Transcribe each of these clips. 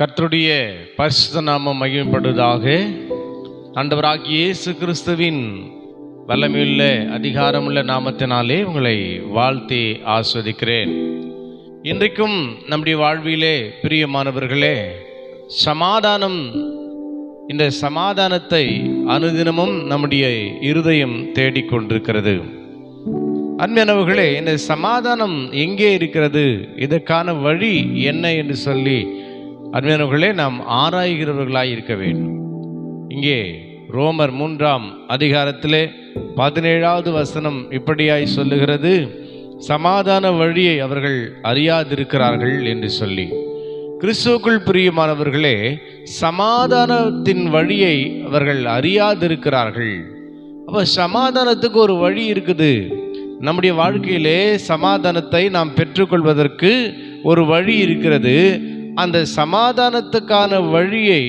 கர்த்தருடைய பரிசுத்த நாமம் மகிமைப்படுவதாக ஆண்டவராகிய இயேசு கிறிஸ்துவின் வல்லமையுள்ள அதிகாரமுள்ள நாமத்தினாலே உங்களை வாழ்த்தி ஆஸ்வதிக்கிறேன். இன்றைக்கும் நம்முடைய வாழ்விலே பிரியமானவர்களே சமாதானம் இந்த சமாதானத்தை அனுதினமும் நம்முடைய இருதயம் தேடிக்கொண்டிருக்கிறது அன்பினவர்களே இந்த சமாதானம் எங்கே இருக்கிறது? இதற்கான வழி என்ன என்று சொல்லி அன்பினவர்களே நாம் ஆராய்கிறவர்களாய் இருக்க வேண்டும். இங்கே ரோமர் மூன்றாம் அதிகாரத்திலே பதினேழாவது வசனம் இப்படியாய் சொல்லுகிறது சமாதான வழியை அவர்கள் அறியாதிருக்கிறார்கள் என்று சொல்லி. கிறிஸ்துவுக்குள் பிரியமானவர்களே சமாதானத்தின் வழியை அவர்கள் அறியாதிருக்கிறார்கள். அப்போ சமாதானத்துக்கு ஒரு வழி இருக்குது. நம்முடைய வாழ்க்கையிலே சமாதானத்தை நாம் பெற்றுக்கொள்வதற்கு ஒரு வழி இருக்கிறது. அந்த சமாதானத்துக்கான வழியை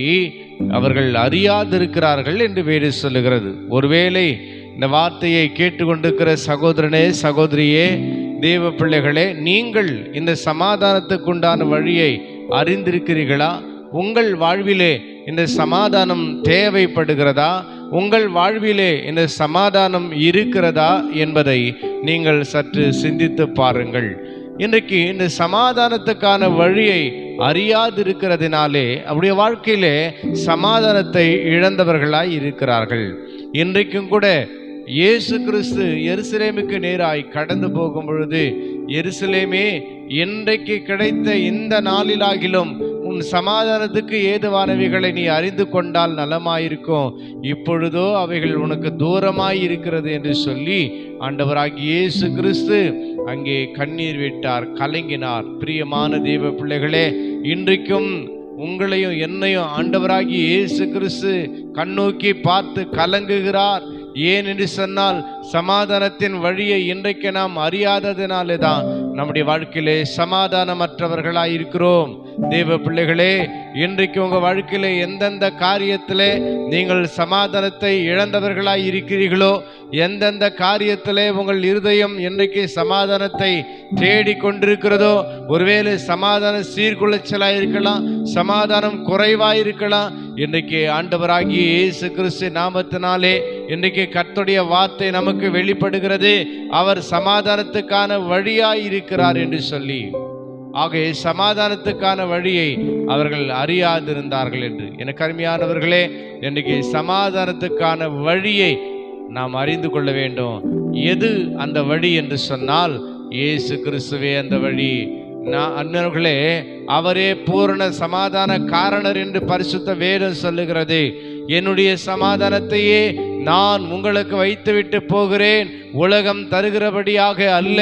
அவர்கள் அறியாதிருக்கிறார்கள் என்று வேறு சொல்லுகிறது. ஒருவேளை இந்த வார்த்தையை கேட்டுக்கொண்டிருக்கிற சகோதரனே சகோதரியே தேவ பிள்ளைகளே நீங்கள் இந்த சமாதானத்துக்குண்டான வழியை அறிந்திருக்கிறீர்களா? உங்கள் வாழ்விலே இந்த சமாதானம் தேவைப்படுகிறதா? உங்கள் வாழ்விலே இந்த சமாதானம் இருக்கிறதா என்பதை நீங்கள் சற்று சிந்தித்து பாருங்கள். இன்றைக்கு இந்த சமாதானத்துக்கான வழியை அறியாதிருக்கிறதினாலே அவருடைய வாழ்க்கையிலே சமாதானத்தை இழந்தவர்களாய் இருக்கிறார்கள். இன்றைக்கும் கூட இயேசு கிறிஸ்து எருசலேமுக்கு நேராய் கடந்து போகும் பொழுது எருசலேமே இன்றைக்கு கிடைத்த இந்த நாளிலாகிலும் உன் சமாதானத்துக்கு ஏதுவானவைகளை நீ அறிந்து கொண்டால் நலமாயிருக்கும். இப்பொழுதோ அவைகள் உனக்கு தூரமாய் இருக்கிறது என்று சொல்லி ஆண்டவராகி இயேசு கிறிஸ்து அங்கே கண்ணீர் விட்டார் கலங்கினார். பிரியமான தெய்வ பிள்ளைகளே இன்றைக்கும் உங்களையும் என்னையும் ஆண்டவராகி இயேசு கிறிஸ்து கண்ணோக்கி பார்த்து கலங்குகிறார். ஏன் என்று சொன்னால் சமாதானத்தின் வழியை இன்றைக்கு நாம் அறியாததினாலே தான் நம்முடைய வாழ்க்கையிலே சமாதானமற்றவர்களாய் இருக்கிறோம். தேவ பிள்ளைகளே இன்றைக்கு உங்கள் வாழ்க்கையில் எந்தெந்த காரியத்திலே நீங்கள் சமாதானத்தை இழந்தவர்களாய் இருக்கிறீர்களோ எந்தெந்த காரியத்திலே உங்கள் இருதயம் இன்றைக்கு சமாதானத்தை தேடி கொண்டிருக்கிறதோ ஒருவேளை சமாதான சீர்குலைச்சலாக இருக்கலாம் சமாதானம் குறைவாக இருக்கலாம் இன்றைக்கு ஆண்டவராகிய இயேசு கிறிஸ்து நாமத்தினாலே இன்றைக்கு கர்த்தருடைய வார்த்தை நமக்கு வெளிப்படுகிறது. அவர் சமாதானத்துக்கான வழியாய் இருக்கிறார் என்று சொல்லி. ஆகவே சமாதானத்துக்கான வழியை அவர்கள் அறியாதிருந்தார்கள் என்று. எனக்கு அருமையானவர்களே இன்றைக்கு சமாதானத்துக்கான வழியை நாம் அறிந்து கொள்ள வேண்டும். எது அந்த வழி என்று சொன்னால் இயேசு கிறிஸ்துவே அந்த வழி. நான் அண்ணர்களே அவரே பூரண சமாதான காரணர் என்று பரிசுத்த வேதம் சொல்லுகிறது. என்னுடைய சமாதானத்தையே நான் உங்களுக்கு வைத்துவிட்டு போகிறேன். உலகம் தருகிறபடியாக அல்ல.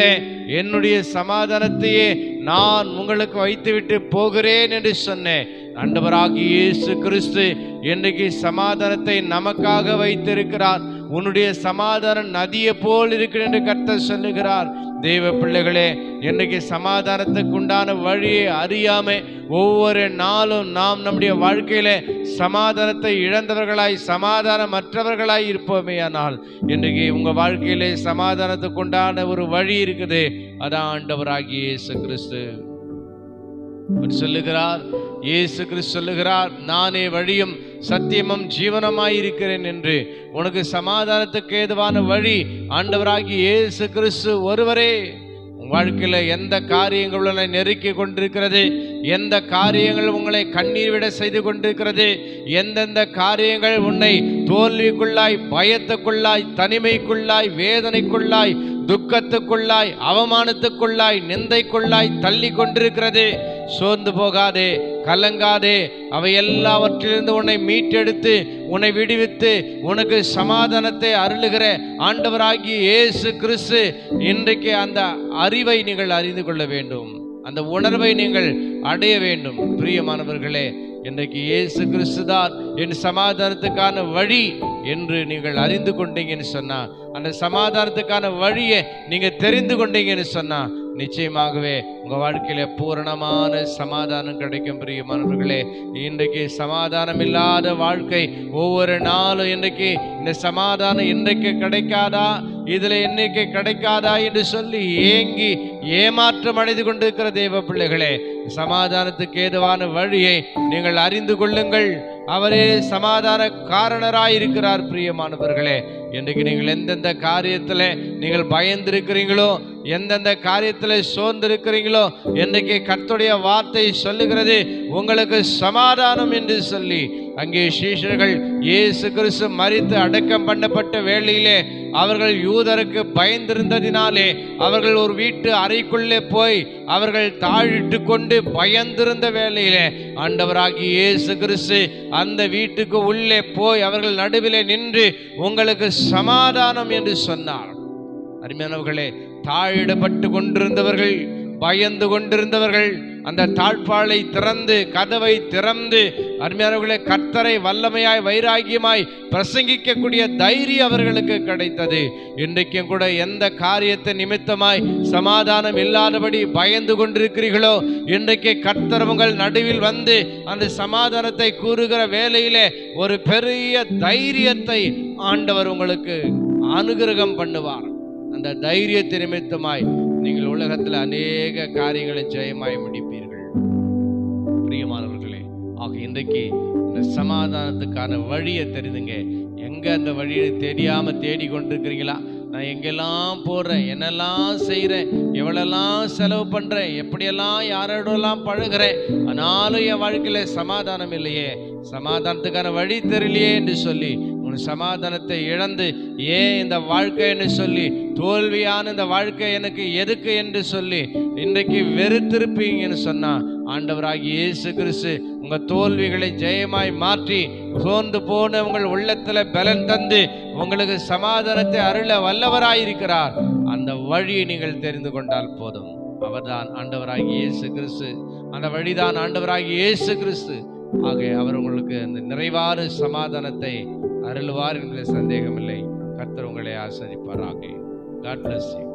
என்னுடைய சமாதானத்தையே நான் உங்களுக்கு வைத்துவிட்டு போகிறேன் என்று சொன்னேன். அண்டவராகி இயேசு கிறிஸ்து இன்றைக்கு சமாதானத்தை நமக்காக வைத்திருக்கிறார். உன்னுடைய சமாதானம் நதியை போல் இருக்கிறது என்று கர்த்தர் சொல்லுகிறார். தெய்வ பிள்ளைகளே இன்னைக்கு சமாதானத்துக்கு உண்டான வழியை அறியாம ஒவ்வொரு நாளும் நாம் நம்முடைய வாழ்க்கையில சமாதானத்தை இழந்தவர்களாய் சமாதானமற்றவர்களாய் இருப்போமே ஆனால் இன்றைக்கு உங்க வாழ்க்கையிலே சமாதானத்துக்கு உண்டான ஒரு வழி இருக்குது. அதான் ஆண்டவராகிய இயேசு கிறிஸ்து. அவர் சொல்லுகிறார் இயேசு கிறிஸ்து சொல்லுகிறார் நானே வழியும் சத்தியமும் ஜீவனமாய் இருக்கிறேன் என்று. உனக்கு சமாதானத்துக்கு ஏதுவான வழி ஆண்டவராகி இயேசு கிறிஸ்து ஒருவரே. வாழ்க்கையில் எந்த காரியங்கள் உங்களை நெருக்கி கொண்டிருக்கிறது? எந்த காரியங்கள் உங்களை கண்ணீர் விட செய்து கொண்டிருக்கிறது? எந்தெந்த காரியங்கள் உன்னை தோல்விக்குள்ளாய் பயத்துக்குள்ளாய் தனிமைக்குள்ளாய் வேதனைக்குள்ளாய் துக்கத்துக்குள்ளாய் அவமானத்துக்குள்ளாய் நிந்தைக்குள்ளாய் தள்ளி கொண்டிருக்கிறது? சோர்ந்து போகாதே கலங்காதே. அவை எல்லாவற்றிலிருந்து உன்னை மீட்டெடுத்து உன்னை விடுவித்து உனக்கு சமாதானத்தை அருளுகிற ஆண்டவராகிய இயேசு கிறிஸ்து. இன்றைக்கு அந்த அறிவை நீங்கள் அறிந்து கொள்ள வேண்டும். அந்த உணர்வை நீங்கள் அடைய வேண்டும். பிரியமானவர்களே இன்றைக்கு இயேசு கிறிஸ்துதான் என் சமாதானத்துக்கான வழி என்று நீங்கள் அறிந்து கொண்டீங்கன்னு சொன்னால் அந்த சமாதானத்துக்கான வழியை நீங்கள் தெரிந்து கொண்டீங்கன்னு சொன்னால் நிச்சயமாகவே உங்கள் வாழ்க்கையில் பூரணமான சமாதானம் கிடைக்கும் பிரியமானவர்களே. இன்றைக்கு சமாதானம் இல்லாத வாழ்க்கை ஒவ்வொரு நாளும் இன்றைக்கு இந்த சமாதானம் இன்றைக்கு கிடைக்காதா? இதில் என்னைக்கு கிடைக்காதா என்று சொல்லி ஏங்கி ஏமாற்றம் அடைந்து கொண்டிருக்கிற தேவ பிள்ளைகளே சமாதானத்துக்கு ஏதுவான வழியை நீங்கள் அறிந்து கொள்ளுங்கள். அவரே சமாதான காரணராயிருக்கிறார் பிரியமானவர்களே. இன்றைக்கு நீங்கள் எந்தெந்த காரியத்தில் நீங்கள் பயந்திருக்கிறீங்களோ எந்தெந்த காரியத்தில் சோர்ந்திருக்கிறீங்களோ இன்றைக்கு கர்த்துடைய வார்த்தை சொல்லுகிறது உங்களுக்கு சமாதானம் என்று சொல்லி. அங்கே சீஷர்கள் இயேசு கிறிஸ்து மறித்து அடக்கம் பண்ணப்பட்ட வேளையிலே அவர்கள் யூதருக்கு பயந்திருந்ததினாலே அவர்கள் ஒரு வீட்டு அறைக்குள்ளே போய் அவர்கள் தாழிட்டு கொண்டு பயந்திருந்த வேளையிலே ஆண்டவராகி இயேசு கிறிஸ்து அந்த வீட்டுக்கு உள்ளே போய் அவர்கள் நடுவிலே நின்று உங்களுக்கு சமாதானம் என்று சொன்னார். அருமையானவர்களே தாழிடப்பட்டு கொண்டிருந்தவர்கள் பயந்து கொண்டிருந்தவர்கள் அந்த தாழ்பாலை திறந்து கதவை திறந்து அருமையானவர்களே கர்த்தரை வல்லமையாய் வைராகியமாய் பிரசங்கிக்கக்கூடிய தைரியம் அவர்களுக்கு கிடைத்தது. இன்றைக்கும் கூட எந்த காரியத்தை நிமித்தமாய் சமாதானம் இல்லாதபடி பயந்து கொண்டிருக்கிறீர்களோ இன்றைக்கு கர்த்தர் உங்கள் நடுவில் வந்து அந்த சமாதானத்தை கூறுகிற வேலையிலே ஒரு பெரிய தைரியத்தை ஆண்டவர் உங்களுக்கு அனுகிரகம் பண்ணுவார். அந்த தைரியத்தை நிமித்தமாய் நீங்கள் உலகத்தில் அநேக காரியங்களை ஜெயமாய் முடிப்பீர்கள். பிரியமானவர்களே ஆக இன்றைக்கு இந்த சமாதானத்துக்கான வழியை தெரிந்துங்க. எங்க அந்த வழியை தெரியாம தேடி கொண்டிருக்கிறீங்களா நான் எங்கெல்லாம் போடுறேன் என்னெல்லாம் செய்கிறேன் எவ்வளோலாம் செலவு பண்ணுறேன் எப்படியெல்லாம் யாரோடலாம் பழகுறேன் ஆனாலும் என் வாழ்க்கையில் சமாதானம் இல்லையே. சமாதானத்துக்கான வழி தெரியலையே என்று சொல்லி உன் சமாதானத்தை இழந்து ஏன் இந்த வாழ்க்கைன்னு சொல்லி தோல்வியான இந்த வாழ்க்கை எனக்கு எதுக்கு? என்று சொல்லி இன்றைக்கு வெறுத்திருப்பீங்கன்னு சொன்னா ஆண்டவராகி இயேசு கிறிஸ்து உங்கள் தோல்விகளை ஜெயமாய் மாற்றி சோர்ந்து போன உங்கள் உள்ளத்தில் பலன் தந்து உங்களுக்கு சமாதானத்தை அருள வல்லவராயிருக்கிறார். அந்த வழியை நீங்கள் தெரிந்து கொண்டால் போதும். அவர்தான் ஆண்டவராகி இயேசு கிறிஸ்து. அந்த வழிதான் ஆண்டவராகி இயேசு கிறிஸ்து. ஆக அவர் உங்களுக்கு அந்த நிறைவான சமாதானத்தை அருள்வார் என்கிற சந்தேகமில்லை. கர்த்தர் உங்களை ஆசரிப்பாராக காட் பிளஸ் யூ